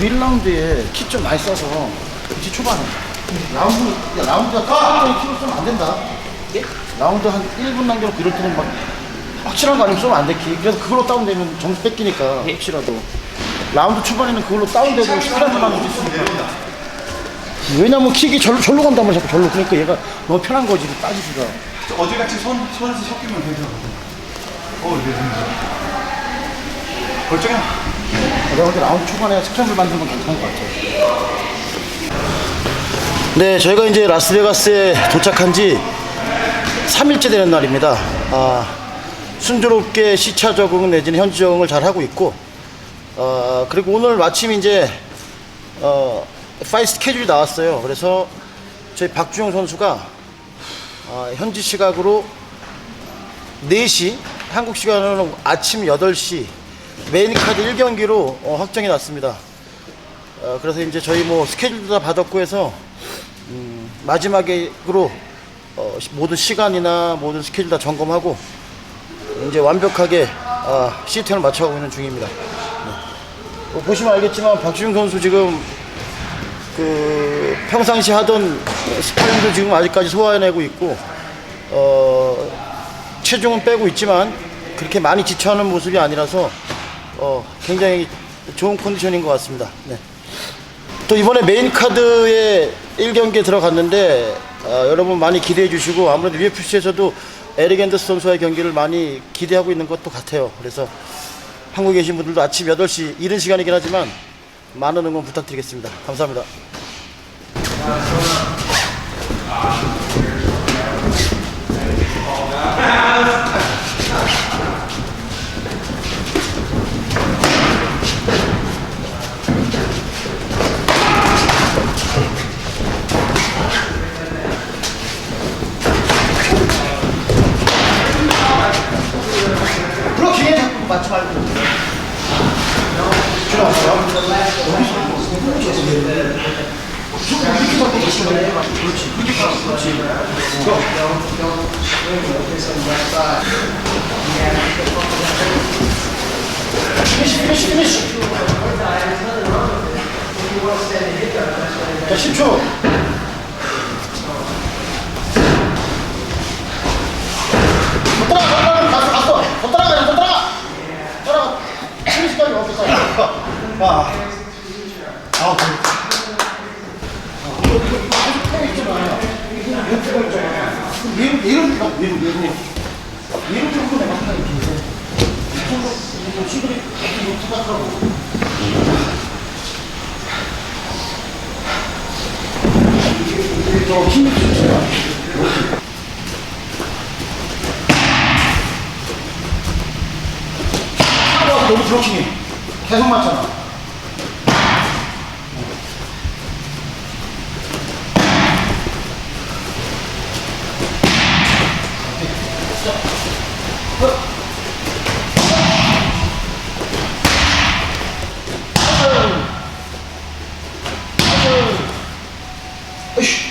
우리 1라운드에 키좀 많이 써서 그치 초반에 라운드 야, 라운드가 딱 키로 쓰면 안 된다 라운드 한 1분 남겨놓고 이럴 때는 막 확실한 거 아니면 쏘면 안돼 키. 그래서 그걸로 다운되면 점수 뺏기니까 혹시라도 라운드 초반에는 그걸로 다운되고 하는 게 있으니까 왜냐면 킥이 절로, 절로 간단 말이야 자꾸 절로 그러니까 얘가 너무 편한 거지 따지기가 어제같이 손, 손에서 섞이면 괜찮아. 어, 이게 됩니다. 멀쩡해. 내가 볼때 라운드 초반에 스크램블 건 괜찮은 것 같아요. 네, 저희가 이제 라스베가스에 도착한 지 3일째 되는 날입니다. 아, 순조롭게 시차 적응 내지는 현지 적응을 잘 하고 있고, 어, 그리고 오늘 마침 이제, 어, 파이 스케줄이 나왔어요. 그래서 저희 박주영 선수가 아, 현지 시각으로 4시, 한국 시간으로 아침 8시 메인 카드 1경기로 어, 확정이 났습니다. 어, 그래서 이제 저희 뭐 스케줄도 다 받았고 해서 음, 마지막으로 어, 시- 모든 시간이나 모든 스케줄 다 점검하고 이제 완벽하게 아, 시스템을 맞춰가고 있는 중입니다. 네. 뭐 보시면 알겠지만 박주영 선수 지금 그 평상시 하던 스파링도 지금 아직까지 소화해내고 있고 어, 체중은 빼고 있지만 그렇게 많이 지쳐하는 모습이 아니라서 어, 굉장히 좋은 컨디션인 것 같습니다. 네. 또 이번에 메인 카드에 1경기에 들어갔는데 어, 여러분 많이 기대해 주시고 아무래도 UFC에서도 에릭 앤더스 선수와의 경기를 많이 기대하고 있는 것도 같아요. 그래서 한국에 계신 분들도 아침 8시 이른 시간이긴 하지만 많은 응원 부탁드리겠습니다. 감사합니다. 맞지 말고. 피니시, 피니시, 피니시. 자, 10초. 더 따라가, 더 따라가, 갔어, 갔어. 더 따라가, 더 따라가. 따라가. 피니시까지 없겠어. 아, 아, 얘를 얘를 막 얘를 얘를 얘를 조금 내가 하나 이렇게 이쪽으로 이거 시그리 이렇게 부탁하고 저 힘이 좋지 너무 브로킹이 계속 맞잖아. 으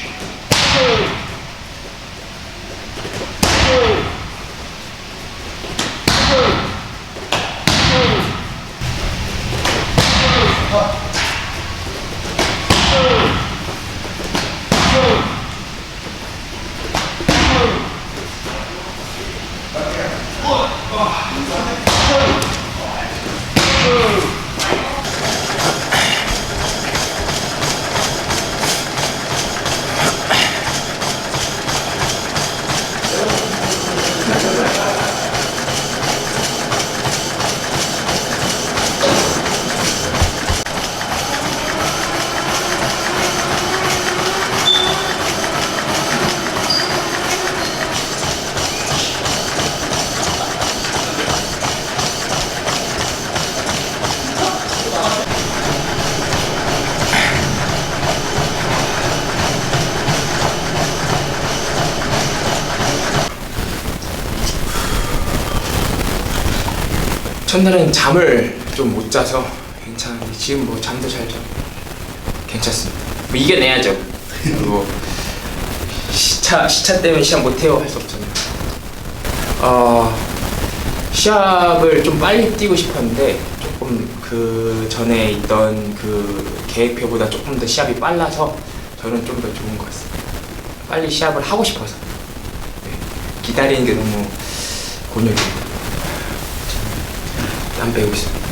첫날은 잠을 좀 못 자서 괜찮은데 지금 뭐 잠도 잘 자고 괜찮습니다. 뭐 이겨내야죠. 뭐 시차 시차 때문에 시합 못 해요 할 수 없잖아요. 어 시합을 좀 빨리 뛰고 싶었는데 조금 그 전에 있던 그 계획표보다 조금 더 시합이 빨라서 저는 좀 더 좋은 것 같습니다. 빨리 시합을 하고 싶어서 네. 기다리는 게 너무 곤욕입니다. 땀 빼고 있습니다.